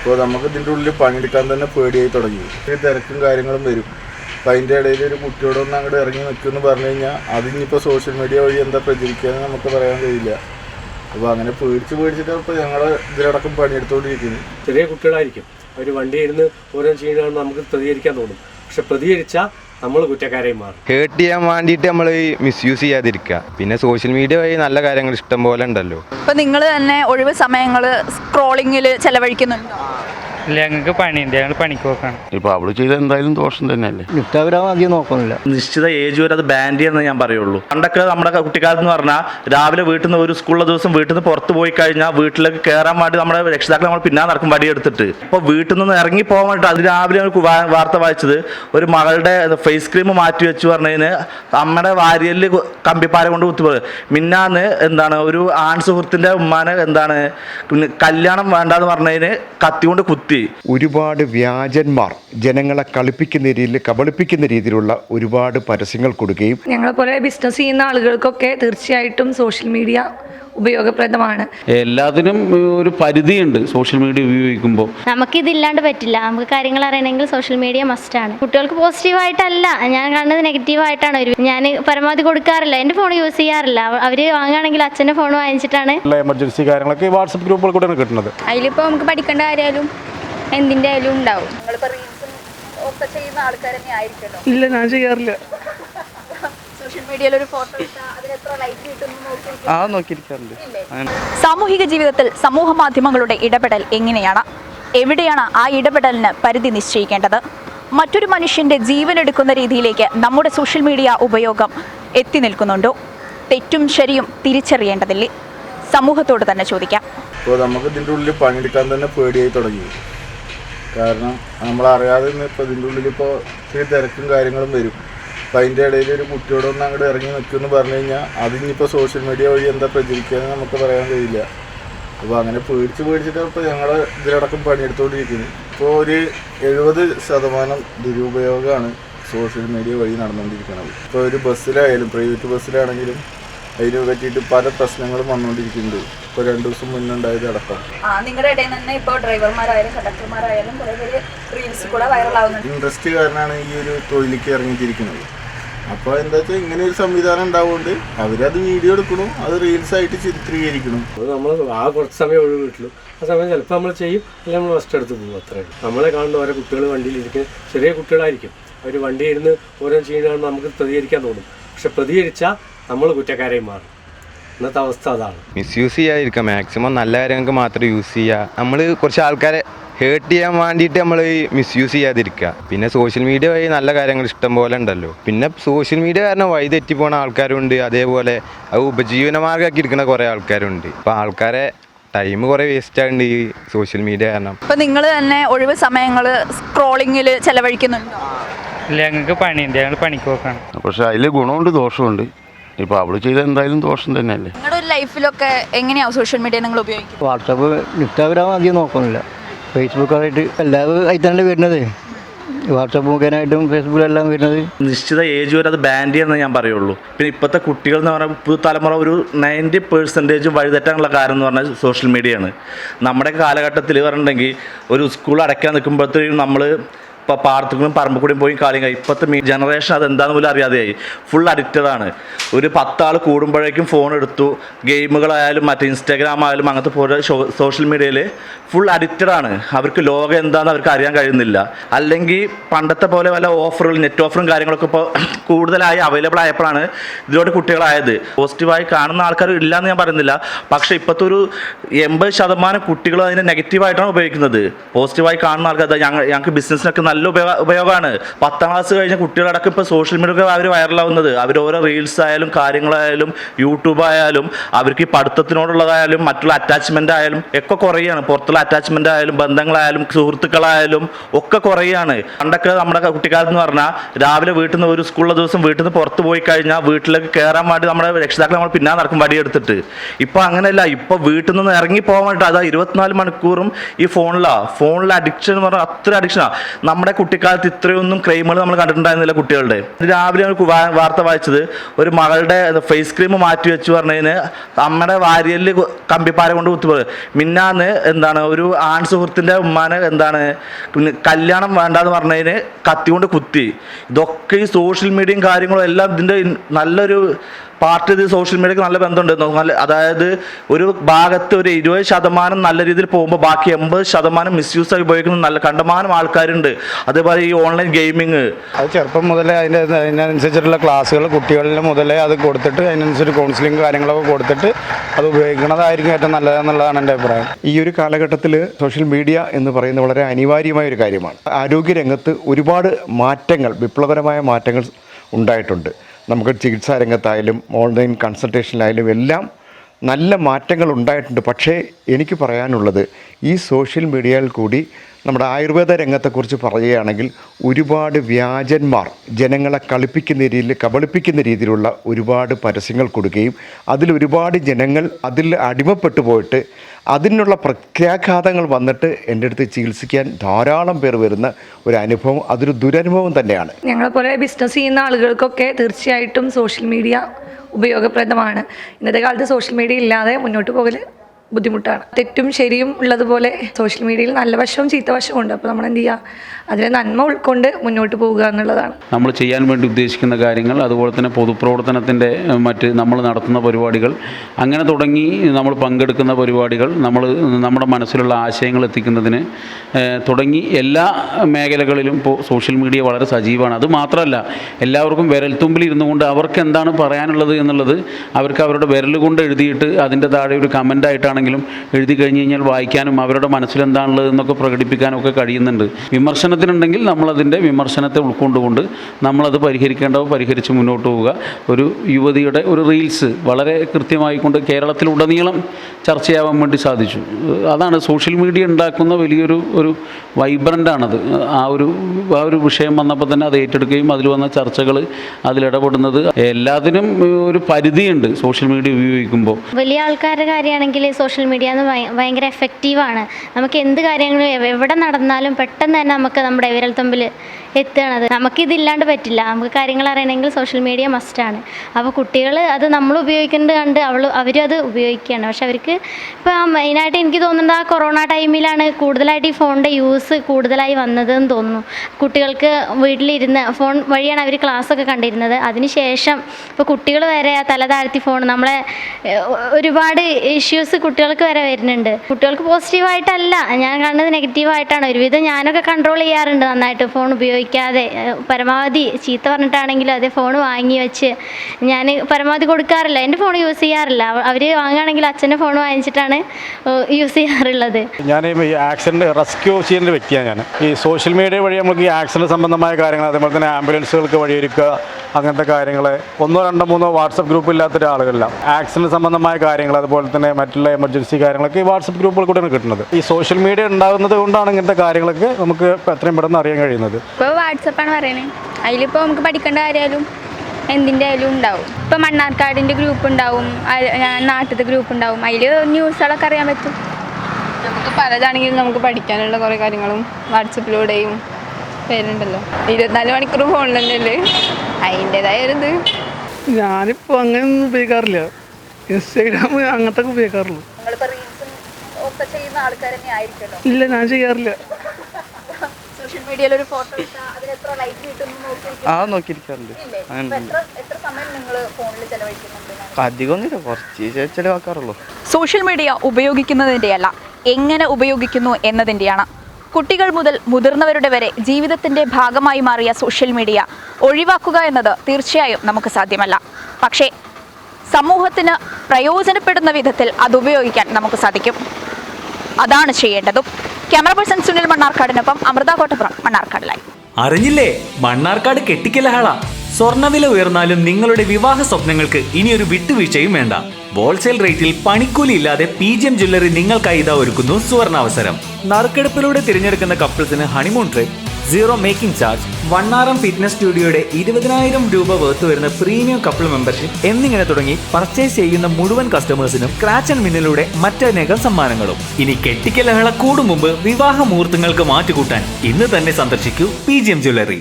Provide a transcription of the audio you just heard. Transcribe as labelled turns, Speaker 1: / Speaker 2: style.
Speaker 1: ഇപ്പോൾ നമുക്ക് ഇതിന്റെ ഉള്ളിൽ പണിയെടുക്കാൻ തന്നെ പേടിയായി തുടങ്ങി. തിരക്കും കാര്യങ്ങളും വരും. അപ്പം അതിന്റെ ഇടയിൽ ഒരു കുട്ടിയോടൊന്ന് അങ്ങോട്ട് ഇറങ്ങി നിൽക്കുമെന്ന് പറഞ്ഞു കഴിഞ്ഞാൽ അതിനിപ്പോൾ സോഷ്യൽ മീഡിയ വഴി എന്താ പ്രചരിക്കുകയെന്ന് നമുക്ക് പറയാൻ കഴിയില്ല. അപ്പോൾ അങ്ങനെ പേടിച്ച് പേടിച്ചിട്ട് ഇപ്പോൾ ഞങ്ങൾ ഇതിലടക്കം പണിയെടുത്തുകൊണ്ടിരിക്കുന്നു
Speaker 2: ചെറിയ കുട്ടികളായിരിക്കും. അവർ വണ്ടി ഇരുന്ന് ഓരോ ചെയ്യുന്ന നമുക്ക് പ്രതികരിക്കാൻ തോന്നും. പക്ഷെ പ്രതികരിച്ചാൽ നമ്മൾ കുറ്റക്കാരായി മാറും.
Speaker 3: ഹേർട്ട് ചെയ്യാൻ വേണ്ടിയിട്ട് നമ്മൾ മിസ്യൂസ് ചെയ്യാതിരിക്കുക. പിന്നെ സോഷ്യൽ മീഡിയ വഴി നല്ല കാര്യങ്ങൾ ഇഷ്ടം പോലെ ഉണ്ടല്ലോ.
Speaker 4: ഇപ്പൊ നിങ്ങൾ തന്നെ ഒഴിവ് സമയങ്ങൾ സ്ക്രോളിങ്ങിൽ ചെലവഴിക്കുന്നുണ്ടോ?
Speaker 5: ഇല്ല ഞങ്ങൾക്ക് പണിയുണ്ട്. ഞങ്ങൾ പണിക്ക് പോക്കാണ്.
Speaker 6: ഇപ്പൊ അവൾ ചെയ്ത എന്തായാലും ദോഷം തന്നെയല്ലേ?
Speaker 7: ഇൻസ്റ്റാഗ്രാം അധികം നോക്കുന്നില്ല
Speaker 8: നിശ്ചിത ഏജ് വരെ അത് ബാൻ ചെയ്യുന്നത് ഞാൻ പറയുള്ളൂ. പണ്ടൊക്കെ നമ്മുടെ കുട്ടിക്കാലത്ത് എന്ന് പറഞ്ഞാൽ രാവിലെ വീട്ടിൽ നിന്ന് ഒരു സ്കൂളിലെ ദിവസം വീട്ടിൽ നിന്ന് പുറത്ത് പോയി കഴിഞ്ഞാൽ വീട്ടിലേക്ക് കയറാൻ വേണ്ടി നമ്മുടെ രക്ഷിതാക്കൾ നമ്മൾ പിന്നാലെ നടക്കും വടിയെടുത്തിട്ട് ഇപ്പോൾ വീട്ടിൽ നിന്ന് ഇറങ്ങി പോകാൻ വേണ്ടിയിട്ട് അത് രാവിലെ വാർത്ത വായിച്ചത് ഒരു മകളുടെ ഫേസ് ക്രീം മാറ്റി വെച്ച് പറഞ്ഞതിന് അമ്മയുടെ വാരിയലിൽ കമ്പിപ്പാര കൊണ്ട് കുത്തിപ്പോയി മിന്നാന്ന് എന്താണ് ഒരു ആൺ സുഹൃത്തിന്റെ ഉമ്മാനെ എന്താണ് പിന്നെ കല്യാണം വേണ്ടെന്ന് പറഞ്ഞതിന് കത്തി കൊണ്ട് കുത്തി.
Speaker 9: ഒരുപാട് വ്യാജന്മാർ ജനങ്ങളെ കളിപ്പിക്കുന്ന രീതിയിൽ കബളിപ്പിക്കുന്ന രീതിയിലുള്ള ഒരുപാട് പരസ്യങ്ങൾ കൊടുക്കുകയും
Speaker 10: ഞങ്ങളെ പോലെ ബിസിനസ് ചെയ്യുന്ന ആളുകൾക്കൊക്കെ തീർച്ചയായിട്ടും സോഷ്യൽ മീഡിയ ഉപയോഗപ്രദമാണ്.
Speaker 6: എല്ലാത്തിനും ഒരു പരിധിയുണ്ട് സോഷ്യൽ മീഡിയ ഉപയോഗിക്കുമ്പോൾ.
Speaker 11: നമുക്ക് നമുക്കിതില്ലാണ്ട് പറ്റില്ല. നമുക്ക് കാര്യങ്ങൾ അറിയണമെങ്കിൽ സോഷ്യൽ മീഡിയ മസ്റ്റ് ആണ്. കുട്ടികൾക്ക് പോസിറ്റീവായിട്ടല്ല ഞാൻ കാണുന്നത് നെഗറ്റീവായിട്ടാണ് ഒരു ഞാൻ പരമാവധി കൊടുക്കാറില്ല. എന്റെ ഫോൺ യൂസ് ചെയ്യാറില്ല. അവർ വാങ്ങുകയാണെങ്കിൽ അച്ഛന്റെ ഫോൺ വാങ്ങിച്ചിട്ടാണ്.
Speaker 7: എമർജൻസി കാര്യങ്ങളൊക്കെ വാട്സപ്പ് ഗ്രൂപ്പുകൾ കൂടെയാണ് കിട്ടുന്നത്.
Speaker 4: അതിലിപ്പോ നമുക്ക് പഠിക്കേണ്ട കാര്യമായാലും എന്തിന്റെ ആയാലും ഉണ്ടാവും. നിങ്ങളിപ്പോ റീൽസും ഒക്കെ ചെയ്യുന്ന ആൾക്കാർ തന്നെ ആയിരിക്കല്ലോ.
Speaker 5: ഇല്ല ഞാൻ ചെയ്യാറില്ല.
Speaker 4: സോഷ്യൽ മീഡിയയിൽ ഒരു ഫോട്ടോ ഇട്ടാൽ അതിന് എത്ര ലൈക്ക് കിട്ടുന്നു
Speaker 5: ആ നോക്കിയിരിക്കാറുണ്ട്.
Speaker 4: സാമൂഹിക ജീവിതത്തിൽ സമൂഹ മാധ്യമങ്ങളുടെ ഇടപെടൽ എങ്ങനെയാണ്? എവിടെയാണ് ആ ഇടപെടലിന് പരിധി നിശ്ചയിക്കേണ്ടത്? മറ്റൊരു മനുഷ്യന്റെ ജീവൻ എടുക്കുന്ന രീതിയിലേക്ക് നമ്മുടെ സോഷ്യൽ മീഡിയ ഉപയോഗം എത്തി നിൽക്കുന്നുണ്ടോ? തെറ്റും ശരിയും തിരിച്ചറിയേണ്ടതില്ലേ? സമൂഹത്തോട് തന്നെ ചോദിക്കാം.
Speaker 1: ഇപ്പോൾ നമുക്ക് ഇതിന്റെ ഉള്ളിൽ പണിയെടുക്കാൻ തന്നെ പേടിയായി തുടങ്ങി. കാരണം നമ്മളറിയാതെ തന്നെ ഇപ്പോൾ ഇതിന്റെ ഉള്ളിൽ ഇപ്പോൾ ഇത്തിരി തിരക്കും കാര്യങ്ങളും വരും. അപ്പം അതിന്റെ ഇടയിൽ ഒരു കുട്ടിയോടൊന്ന് അങ്ങോട്ട് ഇറങ്ങി നിൽക്കുമെന്ന് പറഞ്ഞു കഴിഞ്ഞാൽ അതിനിപ്പോൾ സോഷ്യൽ മീഡിയ വഴി എന്താ പ്രചരിക്കുകയെന്ന് നമുക്ക് പറയാൻ കഴിയില്ല. അപ്പോൾ അങ്ങനെ പേടിച്ച് പേടിച്ചിട്ട് ഇപ്പോൾ ഞങ്ങൾ ഇതിലടക്കം പണിയെടുത്തുകൊണ്ടിരിക്കുന്നത് ഇപ്പോൾ ഒരു എഴുപത് ശതമാനം ദുരുപയോഗമാണ് സോഷ്യൽ മീഡിയ വഴി നടന്നുകൊണ്ടിരിക്കുന്നത് ഇപ്പോൾ ഒരു ബസ്സിലായാലും പ്രൈവറ്റ് ബസ്സിലാണെങ്കിലും അതിന് പറ്റിയിട്ട് പല പ്രശ്നങ്ങളും വന്നുകൊണ്ടിരിക്കുന്നുണ്ട് ഇപ്പോൾ രണ്ട് ദിവസം മുന്നുണ്ടായത് അടക്കം.
Speaker 4: നിങ്ങളുടെ ഇടയിൽ തന്നെ ഇപ്പോൾ ഡ്രൈവർമാരായാലും കണ്ടക്ടർമാരായാലും കുറേ പേര് റീൽസ് കൂടെ വൈറലാവുന്നുണ്ട്
Speaker 1: ഇൻട്രസ്റ്റ് കാരണമാണ് ഈ ഒരു തൊഴിലേക്ക് ഇറങ്ങിത്തിരിക്കുന്നത്. അപ്പോൾ എന്താ വെച്ചാൽ ഇങ്ങനെ ഒരു സംവിധാനം ഉണ്ടാവുകൊണ്ട് അവരത് വീഡിയോ എടുക്കണു അത് റീൽസ് ആയിട്ട് ചിത്രീകരിക്കണം.
Speaker 2: നമ്മൾ ആ കുറച്ച് സമയം ഒഴിവ് കിട്ടുള്ളൂ. ആ സമയം ചിലപ്പോൾ നമ്മൾ ചെയ്യും അല്ലെങ്കിൽ നമ്മൾ ഫസ്റ്റ് എടുത്ത് പോകും അത്രേ. നമ്മളെ കാണുന്ന ഓരോ കുട്ടികൾ വണ്ടിയിൽ ചെറിയ കുട്ടികളായിരിക്കും. അവർ വണ്ടി ഇരുന്ന് ഓരോ ചെയ്യുന്ന നമുക്ക് പ്രതികരിക്കാൻ തോന്നും. പക്ഷെ പ്രതികരിച്ചാൽ നമ്മൾ കുറ്റക്കാരായി മാറും. ഇന്നത്തെ അവസ്ഥ അതാണ്.
Speaker 3: മിസ്യൂസ് ചെയ്യാതിരിക്കുക. മാക്സിമം നല്ല കാര്യങ്ങൾക്ക് മാത്രം യൂസ് ചെയ്യുക. നമ്മൾ കുറച്ച് ആൾക്കാരെ ഹേർട്ട് ചെയ്യാൻ വേണ്ടിയിട്ട് നമ്മൾ മിസ് യൂസ് ചെയ്യാതിരിക്കുക. പിന്നെ സോഷ്യൽ മീഡിയ വഴി നല്ല കാര്യങ്ങൾ ഇഷ്ടം പോലെ ഉണ്ടല്ലോ. പിന്നെ സോഷ്യൽ മീഡിയ കാരണം വഴി തെറ്റി പോണ ആൾക്കാരുണ്ട്. അതേപോലെ അത് ഉപജീവനമാർഗമാക്കി ഇരിക്കുന്ന കുറേ ആൾക്കാരുണ്ട്. അപ്പോൾ ആൾക്കാരെ ടൈം കുറേ വേസ്റ്റ് ആകുന്നുണ്ട് ഈ സോഷ്യൽ മീഡിയ കാരണം.
Speaker 4: ഇപ്പൊ നിങ്ങൾ തന്നെ ഒഴിവ് സമയങ്ങൾ സ്ക്രോളിങ്ങിൽ ചെലവഴിക്കുന്നുണ്ടോ?
Speaker 5: ഇല്ല ഞങ്ങൾക്ക് പണിയുണ്ട്. ഞങ്ങൾ പണിക്ക് പോക്കാണ്.
Speaker 6: പക്ഷെ അതിൽ ഗുണമുണ്ട് ദോഷമുണ്ട്. ഇപ്പോൾ അവൾ ചെയ്ത എന്തായാലും ദോഷം തന്നെയല്ലേ?
Speaker 4: നിങ്ങളുടെ ഒരു ലൈഫിലൊക്കെ എങ്ങനെയാവും സോഷ്യൽ മീഡിയ നിങ്ങൾ ഉപയോഗിക്കുന്നത്?
Speaker 7: വാട്സപ്പ് ഇൻസ്റ്റാഗ്രാം അധികം നോക്കുന്നില്ല. ഫേസ്ബുക്കായിട്ട് എല്ലാവരും അതിൽ തന്നെ വരുന്നത്. വാട്സപ്പ് മുഖേനായിട്ടും ഫേസ്ബുക്കിലെല്ലാം വരുന്നത്.
Speaker 8: നിശ്ചിത ഏജ് വരെ അത് ബാൻ ചെയ്യുന്നത് ഞാൻ പറയുള്ളൂ. പിന്നെ ഇപ്പോഴത്തെ കുട്ടികൾ എന്ന് പറഞ്ഞാൽ പുതുതലമുറ ഒരു നയന്റി പെർസെന്റേജ് വഴിതെറ്റാനുള്ള കാരണം എന്ന് പറഞ്ഞാൽ സോഷ്യൽ മീഡിയയാണ് നമ്മുടെ കാലഘട്ടത്തിൽ പറഞ്ഞിട്ടുണ്ടെങ്കിൽ ഒരു സ്കൂൾ അടയ്ക്കാൻ നിൽക്കുമ്പോഴത്തേക്കും നമ്മൾ ഇപ്പോൾ പാടത്തുകളും പറമ്പുകൂടിയും കൂടെയും പോയി കളി ഇപ്പോഴത്തെ മീ ജനറേഷൻ അത് എന്താണെന്ന് പോലും അറിയാതെയായി. ഫുൾ അഡിക്റ്റഡാണ് ഒരു പത്താൾ കൂടുമ്പോഴേക്കും ഫോൺ എടുത്തു. ഗെയിമുകളായാലും മറ്റേ ഇൻസ്റ്റാഗ്രാം ആയാലും അങ്ങനത്തെ പോലെ സോഷ്യൽ മീഡിയയിൽ ഫുൾ അഡിക്റ്റഡാണ് അവർക്ക് ലോകം എന്താണെന്ന് അവർക്ക് അറിയാൻ കഴിയുന്നില്ല. അല്ലെങ്കിൽ പണ്ടത്തെ പോലെ വല്ല ഓഫറുകൾ നെറ്റ് ഓഫറും കാര്യങ്ങളൊക്കെ ഇപ്പോൾ കൂടുതലായി അവൈലബിൾ ആയപ്പോഴാണ് ഇതിലൂടെ കുട്ടികളായത്. പോസിറ്റീവായി കാണുന്ന ആൾക്കാർ ഇല്ല എന്ന് ഞാൻ പറയുന്നില്ല. പക്ഷേ ഇപ്പോഴത്തെ ഒരു എൺപത് ശതമാനം കുട്ടികളും അതിനെ നെഗറ്റീവായിട്ടാണ് ഉപയോഗിക്കുന്നത്. പോസിറ്റീവായി കാണുന്ന ആൾക്കാർ ഞങ്ങൾ ഞങ്ങൾക്ക് ബിസിനസ്സിനൊക്കെ നല്ല ഉപയോഗ ഉപയോഗമാണ്. പത്താം ക്ലാസ് കഴിഞ്ഞ കുട്ടികളടക്കം ഇപ്പോൾ സോഷ്യൽ മീഡിയ അവർ വൈറലാവുന്നത് അവർ ഓരോ റീൽസ് ആയാലും കാര്യങ്ങളായാലും യൂട്യൂബ് ആയാലും അവർക്ക് ഈ പഠിത്തത്തിനോടുള്ളതായാലും മറ്റുള്ള അറ്റാച്ച്മെന്റ് ആയാലും ഒക്കെ കുറയാണ്. പുറത്തുള്ള അറ്റാച്ച്മെന്റ് ആയാലും ബന്ധങ്ങളായാലും സുഹൃത്തുക്കളായാലും ഒക്കെ കുറയാണ്. പണ്ടൊക്കെ നമ്മുടെ കുട്ടിക്കാലത്ത് എന്ന് പറഞ്ഞാൽ രാവിലെ വീട്ടിൽ നിന്ന് ഒരു സ്കൂളിലെ ദിവസം വീട്ടിൽ നിന്ന് പുറത്ത് പോയി കഴിഞ്ഞാൽ വീട്ടിലേക്ക് കയറാൻ വേണ്ടി നമ്മുടെ രക്ഷിതാക്കൾ നമ്മൾ പിന്നാലെ നടക്കും വടിയെടുത്തിട്ട്. ഇപ്പോൾ അങ്ങനെയല്ല. ഇപ്പോൾ വീട്ടിൽ നിന്ന് ഇറങ്ങി പോകാൻ വേണ്ടിയിട്ട് അതാ ഇരുപത്തിനാല് മണിക്കൂറും ഈ ഫോണിലാണ് ഫോണിലെ അഡിക്ഷൻ എന്ന് പറഞ്ഞാൽ അത്ര അഡിക്ഷനാണ് നമ്മുടെ നമ്മുടെ കുട്ടിക്കാലത്ത് ഇത്രയൊന്നും ക്രൈമുകൾ നമ്മൾ കണ്ടിട്ടുണ്ടായിരുന്നില്ല കുട്ടികളുടെ. രാവിലെ വാർത്ത വായിച്ചത് ഒരു മകളുടെ ഫേസ് ക്രീം മാറ്റി വെച്ച് പറഞ്ഞതിന് അമ്മയുടെ വാരിയലിൽ കമ്പിപ്പാര കൊണ്ട് കുത്തി മിന്നാന്ന് എന്താണ് ഒരു ആൺ സുഹൃത്തിന്റെ ഉമ്മാനെ എന്താണ് കല്യാണം വേണ്ടാന്ന് പറഞ്ഞതിന് കത്തി കൊണ്ട് കുത്തി. ഇതൊക്കെ ഈ സോഷ്യൽ മീഡിയയും കാര്യങ്ങളും എല്ലാം ഇതിന്റെ നല്ലൊരു പാർട്ട് ഇത് സോഷ്യൽ മീഡിയക്ക് നല്ല ബന്ധമുണ്ട്. നല്ല അതായത് ഒരു ഭാഗത്ത് ഒരു ഇരുപത് ശതമാനം നല്ല രീതിയിൽ പോകുമ്പോൾ ബാക്കി എൺപത് ശതമാനം മിസ്യൂസ് ആയി ഉപയോഗിക്കുന്ന നല്ല കണ്ടമാനം ആൾക്കാരുണ്ട്. അതേപോലെ ഈ ഓൺലൈൻ ഗെയിമിങ്
Speaker 7: അത് ചെറുപ്പം മുതലേ അതിന്റെ അതിനനുസരിച്ചിട്ടുള്ള ക്ലാസ്സുകൾ കുട്ടികളിൽ മുതലേ അത് കൊടുത്തിട്ട് അതിനനുസരിച്ച് കൗൺസിലിംഗ് കാര്യങ്ങളൊക്കെ കൊടുത്തിട്ട് അത് ഉപയോഗിക്കുന്നതായിരിക്കും ഏറ്റവും നല്ലതെന്നുള്ളതാണ് എന്റെ അഭിപ്രായം.
Speaker 9: ഈ ഒരു കാലഘട്ടത്തിൽ സോഷ്യൽ മീഡിയ എന്ന് പറയുന്നത് വളരെ അനിവാര്യമായ ഒരു കാര്യമാണ്. ആരോഗ്യ രംഗത്ത് ഒരുപാട് മാറ്റങ്ങൾ വിപ്ലവകരമായ മാറ്റങ്ങൾ ഉണ്ടായിട്ടുണ്ട്. നമുക്ക് ചികിത്സാ രംഗത്തായാലും ഓൺലൈൻ കൺസൾട്ടേഷനിലായാലും എല്ലാം നല്ല മാറ്റങ്ങൾ ഉണ്ടായിട്ടുണ്ട്. പക്ഷേ എനിക്ക് പറയാനുള്ളത് ഈ സോഷ്യൽ മീഡിയയിൽ കൂടി നമ്മുടെ ആയുർവേദ രംഗത്തെക്കുറിച്ച് പറയുകയാണെങ്കിൽ ഒരുപാട് വ്യാജന്മാർ ജനങ്ങളെ കളിപ്പിക്കുന്ന രീതിയിൽ കബളിപ്പിക്കുന്ന രീതിയിലുള്ള ഒരുപാട് പരസ്യങ്ങൾ കൊടുക്കുകയും അതിൽ ഒരുപാട് ജനങ്ങൾ അതിൽ അടിമപ്പെട്ടു പോയിട്ട് അതിനുള്ള പ്രത്യാഘാതങ്ങൾ വന്നിട്ട് എന്റെ അടുത്ത് ചികിത്സിക്കാൻ ധാരാളം പേർ വരുന്ന ഒരു അനുഭവം അതൊരു ദുരനുഭവം തന്നെയാണ്.
Speaker 10: ഞങ്ങളെപ്പോലെ ബിസിനസ് ചെയ്യുന്ന ആളുകൾക്കൊക്കെ തീർച്ചയായിട്ടും സോഷ്യൽ മീഡിയ ഉപയോഗപ്രദമാണ്. ഇന്നത്തെ കാലത്ത് സോഷ്യൽ മീഡിയ ഇല്ലാതെ മുന്നോട്ട് പോകൽ ബുദ്ധിമുട്ടാണ്. തെറ്റും ശരിയും ഉള്ളതുപോലെ സോഷ്യൽ മീഡിയയിൽ നല്ല വശവും ചീത്ത വശവും ഉണ്ട്. അപ്പോൾ നമ്മൾ എന്ത് ചെയ്യുക അതിനെ നന്മ ഉൾക്കൊണ്ട് മുന്നോട്ട് പോകുക എന്നുള്ളതാണ്.
Speaker 5: നമ്മൾ ചെയ്യാൻ വേണ്ടി ഉദ്ദേശിക്കുന്ന കാര്യങ്ങൾ അതുപോലെ തന്നെ പൊതുപ്രവർത്തനത്തിന്റെ മറ്റ് നമ്മൾ നടത്തുന്ന പരിപാടികൾ അങ്ങനെ തുടങ്ങി നമ്മൾ പങ്കെടുക്കുന്ന പരിപാടികൾ നമ്മൾ നമ്മുടെ മനസ്സിലുള്ള ആശയങ്ങൾ എത്തിക്കുന്നതിന് തുടങ്ങി എല്ലാ മേഖലകളിലും ഇപ്പോൾ സോഷ്യൽ മീഡിയ വളരെ സജീവമാണ്. അത് മാത്രമല്ല എല്ലാവർക്കും വിരൽത്തുമ്പിൽ ഇരുന്നു കൊണ്ട് അവർക്ക് എന്താണ് പറയാനുള്ളത് എന്നുള്ളത് അവർക്ക് അവരുടെ വിരൽ കൊണ്ട് എഴുതിയിട്ട് അതിന്റെ താഴെ ഒരു കമന്റ് ആയിട്ടാണെങ്കിലും എഴുതി കഴിഞ്ഞ് കഴിഞ്ഞാൽ വായിക്കാനും അവരുടെ മനസ്സിലെന്താണുള്ളത് എന്നൊക്കെ പ്രകടിപ്പിക്കാനും ഒക്കെ കഴിയുന്നുണ്ട്. വിമർശനത്തിനുണ്ടെങ്കിൽ നമ്മളതിന്റെ വിമർശനത്തെ ഉൾക്കൊണ്ടുകൊണ്ട് നമ്മളത് പരിഹരിക്കേണ്ടവ പരിഹരിച്ച് മുന്നോട്ട് പോവുക. ഒരു യുവതിയുടെ ഒരു റീൽസ് വളരെ കൃത്യമായിക്കൊണ്ട് കേരളത്തിലുടനീളം ചർച്ചയാവാൻ വേണ്ടി സാധിച്ചു. അതാണ് സോഷ്യൽ മീഡിയ ഉണ്ടാക്കുന്ന വലിയൊരു ഒരു വൈബ്രന്റാണത്. ആ ഒരു ആ ഒരു വിഷയം വന്നപ്പോൾ തന്നെ അത് ഏറ്റെടുക്കുകയും അതിൽ വന്ന ചർച്ചകൾ അതിലിടപെടുന്നത് എല്ലാത്തിനും ഒരു പരിധിയുണ്ട് സോഷ്യൽ മീഡിയ ഉപയോഗിക്കുമ്പോൾ.
Speaker 11: വലിയ ആൾക്കാരുടെ കാര്യമാണെങ്കിൽ സോഷ്യൽ മീഡിയ എന്ന് ഭയ- ഭയങ്കര എഫക്റ്റീവാണ്. നമുക്ക് എന്ത് കാര്യങ്ങളും എവിടെ നടന്നാലും പെട്ടെന്ന് തന്നെ നമുക്ക് നമ്മുടെ വിരൽത്തുമ്പിൽ എത്തുകയാണത്. നമുക്കിതില്ലാണ്ട് പറ്റില്ല. നമുക്ക് കാര്യങ്ങൾ അറിയണമെങ്കിൽ സോഷ്യൽ മീഡിയ മസ്റ്റാണ്. അപ്പോൾ കുട്ടികൾ അത് നമ്മൾ ഉപയോഗിക്കുന്നത് കണ്ട് അവൾ അവരും അത് ഉപയോഗിക്കുകയാണ്. പക്ഷെ അവർക്ക് ഇപ്പോൾ മെയിനായിട്ട് എനിക്ക് തോന്നുന്നത് ആ കൊറോണ ടൈമിലാണ് കൂടുതലായിട്ട് ഈ ഫോണിന്റെ യൂസ് കൂടുതലായി വന്നതെന്ന് തോന്നുന്നു. കുട്ടികൾക്ക് വീട്ടിലിരുന്ന് ഫോൺ വഴിയാണ് അവർ ക്ലാസ്സൊക്കെ കണ്ടിരുന്നത്. അതിനുശേഷം ഇപ്പോൾ കുട്ടികൾ വരെ തല താഴ്ത്തി ഫോൺ നമ്മളെ ഒരുപാട് ഇഷ്യൂസ് കുട്ടികൾക്ക് വരെ വരുന്നുണ്ട്. കുട്ടികൾക്ക് പോസിറ്റീവായിട്ടല്ല ഞാൻ കാണുന്നത് നെഗറ്റീവായിട്ടാണ് ഒരുവിധം ഞാനൊക്കെ കൺട്രോൾ ചെയ്യാറുണ്ട്. നന്നായിട്ട് ഫോൺ ഉപയോഗിക്കാതെ. പരമാവധി ചീത്ത പറഞ്ഞിട്ടാണെങ്കിലും അതേ ഫോൺ വാങ്ങി വെച്ച് ഞാൻ പരമാവധി കൊടുക്കാറില്ല. എന്റെ ഫോൺ യൂസ് ചെയ്യാറില്ല. അവർ വാങ്ങുകയാണെങ്കിൽ അച്ഛന്റെ ഫോൺ വാങ്ങിച്ചിട്ടാണ് യൂസ് ചെയ്യാറുള്ളത്.
Speaker 7: ഞാൻ ഈ ആക്സിഡന്റ് റെസ്ക്യൂ ചെയ്യുന്ന വ്യക്തിയാണ് ഞാൻ. ഈ സോഷ്യൽ മീഡിയ വഴി നമുക്ക് ഈ ആക്സിഡന്റ് സംബന്ധമായ കാര്യങ്ങൾ അതേപോലെ തന്നെ ആംബുലൻസുകൾക്ക് വഴിയൊരുക്കുക അങ്ങനത്തെ കാര്യങ്ങൾ ഒന്നോ രണ്ടോ മൂന്നോ വാട്സപ്പ് ഗ്രൂപ്പ് ഒരാളുകളില്ല ആക്സിഡന്റ് സംബന്ധമായ കാര്യങ്ങൾ അതുപോലെ തന്നെ മറ്റുള്ള എമർജൻസി കാര്യങ്ങളൊക്കെ ഈ വാട്സപ്പ് ഗ്രൂപ്പുകൾ കൂടെയാണ് കിട്ടുന്നത്. ഈ സോഷ്യൽ മീഡിയ ഉണ്ടാകുന്നത് കൊണ്ടാണ് ഇങ്ങനത്തെ കാര്യങ്ങളൊക്കെ നമുക്ക് എത്രയും പെട്ടെന്ന് അറിയാൻ കഴിയുന്നത്.
Speaker 12: ഇപ്പോൾ വാട്സപ്പാണ് പറയുന്നത് അതിലിപ്പോൾ നമുക്ക് പഠിക്കേണ്ട കാര്യമായാലും എന്തിന്റെ ആയാലും ഉണ്ടാവും. ഇപ്പോൾ മണ്ണാർക്കാടിന്റെ ഗ്രൂപ്പ് ഉണ്ടാവും ഞാൻ നാട്ടിലത്തെ ഗ്രൂപ്പ് ഉണ്ടാവും. അതിൽ ന്യൂസുകളൊക്കെ അറിയാൻ പറ്റും.
Speaker 13: നമുക്ക് പലതാണെങ്കിലും നമുക്ക് പഠിക്കാനുള്ള കുറേ കാര്യങ്ങളും വാട്സപ്പിലൂടെയും വരുന്നുണ്ടല്ലോ. ഇരുപത്തിനാല് മണിക്കൂർ ഫോണിൽ തന്നെയല്ലേ? അതിന്റെതായ ഒരു ഇത്.
Speaker 5: ഞാനിപ്പോൾ അങ്ങനെയൊന്നും ഉപയോഗിക്കാറില്ല. ഇൻസ്റ്റാഗ്രാം അങ്ങനത്തെ ഉപയോഗിക്കാറുള്ളൂ.
Speaker 4: റീൽസും ഒക്കെ ചെയ്യുന്ന ആൾക്കാർ തന്നെ ആയിരിക്കുമല്ലോ.
Speaker 5: ഇല്ല ഞാൻ ചെയ്യാറില്ല.
Speaker 4: സോഷ്യൽ മീഡിയയിൽ ഒരു ഫോട്ടോ ഇട്ടാ അതിന് എത്ര ലൈക്ക് കിട്ടുന്നു നോക്കി
Speaker 5: ആ നോക്കിയിരിക്കാറുണ്ട്.
Speaker 4: ഇല്ലേ? എത്ര എത്ര സമയം നിങ്ങൾ ഫോണിൽ ചെലവഴിക്കുന്നുണ്ട്?
Speaker 5: അധികമൊന്നുമില്ല കുറച്ച് ചെലവാക്കാറുള്ളൂ.
Speaker 4: സോഷ്യൽ മീഡിയ ഉപയോഗിക്കുന്നതിന്റെയല്ല എങ്ങനെ ഉപയോഗിക്കുന്നു എന്നതിന്റെയാണ് കുട്ടികൾ മുതൽ മുതിർന്നവരുടെ വരെ ജീവിതത്തിന്റെ ഭാഗമായി മാറിയ സോഷ്യൽ മീഡിയ ഒഴിവാക്കുക എന്നത് തീർച്ചയായും നമുക്ക് സാധ്യമല്ല. പക്ഷേ സമൂഹത്തിന് പ്രയോജനപ്പെടുന്ന വിധത്തിൽ അത് ഉപയോഗിക്കാൻ നമുക്ക് സാധിക്കും. അതാണ് ചെയ്യേണ്ടതും. ക്യാമറ പേഴ്സൺ സുനിൽ മണ്ണാർക്കാടിനൊപ്പം അമൃത കോട്ടപ്പുറം മണ്ണാർക്കാടിലായി.
Speaker 14: അറിഞ്ഞില്ലേ? മണ്ണാർക്കാട് കെട്ടിക്കലഹള സ്വർണവില ഉയർന്നാലും നിങ്ങളുടെ വിവാഹ സ്വപ്നങ്ങൾക്ക് ഇനിയൊരു വിട്ടുവീഴ്ചയും വേണ്ട. ഹോൾസെയിൽ റേറ്റിൽ പണിക്കൂലി ഇല്ലാതെ പി ജി എം ജ്വല്ലറി നിങ്ങൾക്കായി ഇതാ ഒരുക്കുന്നു സുവർണാവസരം. നറുക്കെടുപ്പിലൂടെ തിരഞ്ഞെടുക്കുന്ന കപ്പിൾസിന് honeymoon trip zero making charge വണ്ണാറം fitness സ്റ്റുഡിയോയുടെ ഇരുപതിനായിരം രൂപ വേർത്ത് വരുന്ന പ്രീമിയം കപ്പിൾ മെമ്പർഷിപ്പ് എന്നിങ്ങനെ തുടങ്ങി പർച്ചേസ് ചെയ്യുന്ന മുഴുവൻ കസ്റ്റമേഴ്സിനും ക്രാച്ച് ആൻഡ് മിന്നിലൂടെ മറ്റനേകം സമ്മാനങ്ങളും. ഇനി കെട്ടിക്കലഹള കൂടും മുമ്പ് വിവാഹ മുഹൂർത്തങ്ങൾക്ക് മാറ്റുകൂട്ടാൻ ഇന്ന് തന്നെ സന്ദർശിക്കൂ പി ജി എം ജ്വല്ലറി